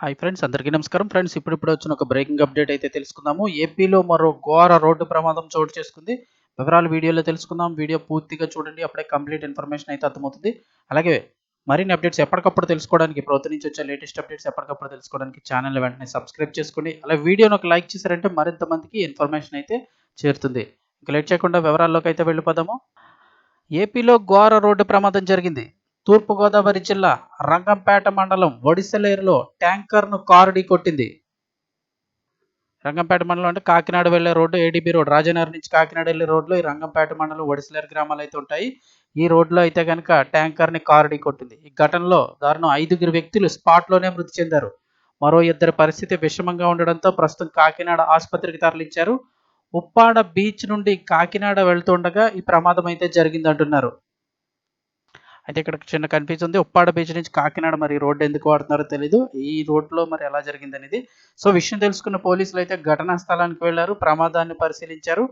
Hi friends అందరికీ నమస్కారం. Friends ఇప్పుడు ఇప్పుడు వచ్చిన ఒక బ్రేకింగ్ అప్డేట్ అయితే తెలుసుకుందాము. ఏపీలో మరో ఘోర రోడ్డు ప్రమాదం చోటు చేసుకుంది. వివరాలు వీడియోలో తెలుసుకుందాం. వీడియో పూర్తిగా చూడండి. అప్పుడే కంప్లీట్ ఇన్ఫర్మేషన్ అయితే అర్థమవుతుంది. అలాగే మరిన్ని అప్డేట్స్ ఎప్పటికప్పుడు తెలుసుకోవడానికి ప్రభుత్వం నుంచి వచ్చే లేటెస్ట్ అప్డేట్స్ ఎప్పటికప్పుడు తెలుసుకోవడానికి ఛానల్ వెంటనే సబ్స్క్రైబ్ చేసుకోండి. అలాగే వీడియోని ఒక లైక్ చేశారంటే మరింత మందికి ఇన్ఫర్మేషన్ అయితే చేరుతుంది. ఇంకా లేట్ చేయకుండా వివరాల్లోకి అయితే వెళ్ళిపోదాము. ఏపీలో ఘోర రోడ్డు ప్రమాదం జరిగింది. తూర్పుగోదావరి జిల్లా రంగంపేట మండలం ఒడిసెలేరులో ట్యాంకర్ను కారు కొట్టింది. రంగంపేట మండలం అంటే కాకినాడ వెళ్ళే రోడ్డు ఏడీబీ రోడ్ రాజనగర్ నుంచి కాకినాడ వెళ్ళే రోడ్లో ఈ రంగంపేట మండలం ఒడిసెలేరు గ్రామాలు అయితే ఉంటాయి. ఈ రోడ్లో అయితే కనుక ట్యాంకర్ని కారు కొట్టింది. ఈ ఘటనలో దారుణం ఐదుగురు వ్యక్తులు స్పాట్లోనే మృతి చెందారు. మరో ఇద్దరి పరిస్థితి విషమంగా ఉండడంతో ప్రస్తుతం కాకినాడ ఆసుపత్రికి తరలించారు. ఉప్పాడ బీచ్ నుండి కాకినాడ వెళ్తుండగా ఈ ప్రమాదం అయితే జరిగిందంటున్నారు. అయితే ఇక్కడ చిన్న కన్ఫ్యూజ్ ఉంది ఉప్పాడ బీచ్ నుంచి కాకినాడ మరి రోడ్డు ఎందుకు వాడుతున్నారో తెలీదు. ఈ రోడ్లో మరి ఎలా జరిగింది అనేది. సో విషయం తెలుసుకున్న పోలీసులు అయితే ఘటనా స్థలానికి వెళ్ళారు ప్రమాదాన్ని పరిశీలించారు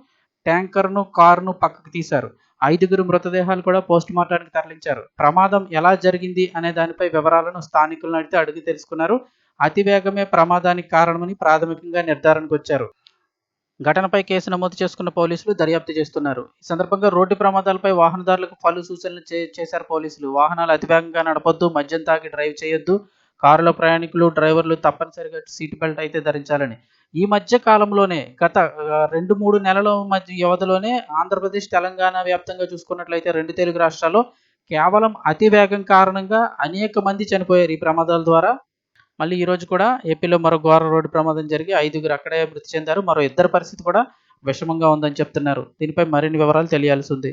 ట్యాంకర్ను కారును పక్కకు తీశారు. ఐదుగురు మృతదేహాలు కూడా పోస్ట్ మార్టానికి తరలించారు. ప్రమాదం ఎలా జరిగింది అనే దానిపై వివరాలను స్థానికులను అడిగితే అడిగి తెలుసుకున్నారు. అతివేగమే ప్రమాదానికి కారణమని ప్రాథమికంగా నిర్ధారణకు వచ్చారు. ఘటనపై కేసు నమోదు చేసుకున్న పోలీసులు దర్యాప్తు చేస్తున్నారు. ఈ సందర్భంగా రోడ్డు ప్రమాదాలపై వాహనదారులకు పలు సూచనలు చేశారు పోలీసులు. వాహనాలు అతివేగంగా నడపొద్దు మద్యం తాగి డ్రైవ్ చేయొద్దు కారులో ప్రయాణికులు డ్రైవర్లు తప్పనిసరిగా సీట్ బెల్ట్ అయితే ధరించాలని. ఈ మధ్య కాలంలోనే గత రెండు మూడు నెలల మధ్య వ్యవధిలోనే ఆంధ్రప్రదేశ్ తెలంగాణ వ్యాప్తంగా చూసుకున్నట్లయితే రెండు తెలుగు రాష్ట్రాల్లో కేవలం అతివేగం కారణంగా అనేక మంది చనిపోయారు ఈ ప్రమాదాల ద్వారా. మళ్ళీ ఈరోజు కూడా ఏపీలో మరో ఘోర రోడ్డు ప్రమాదం జరిగి ఐదుగురు అక్కడే మృతి చెందారు. మరో ఇద్దరు పరిస్థితి కూడా విషమంగా ఉందని చెప్తున్నారు. దీనిపై మరిన్ని వివరాలు తెలియాల్సి ఉంది.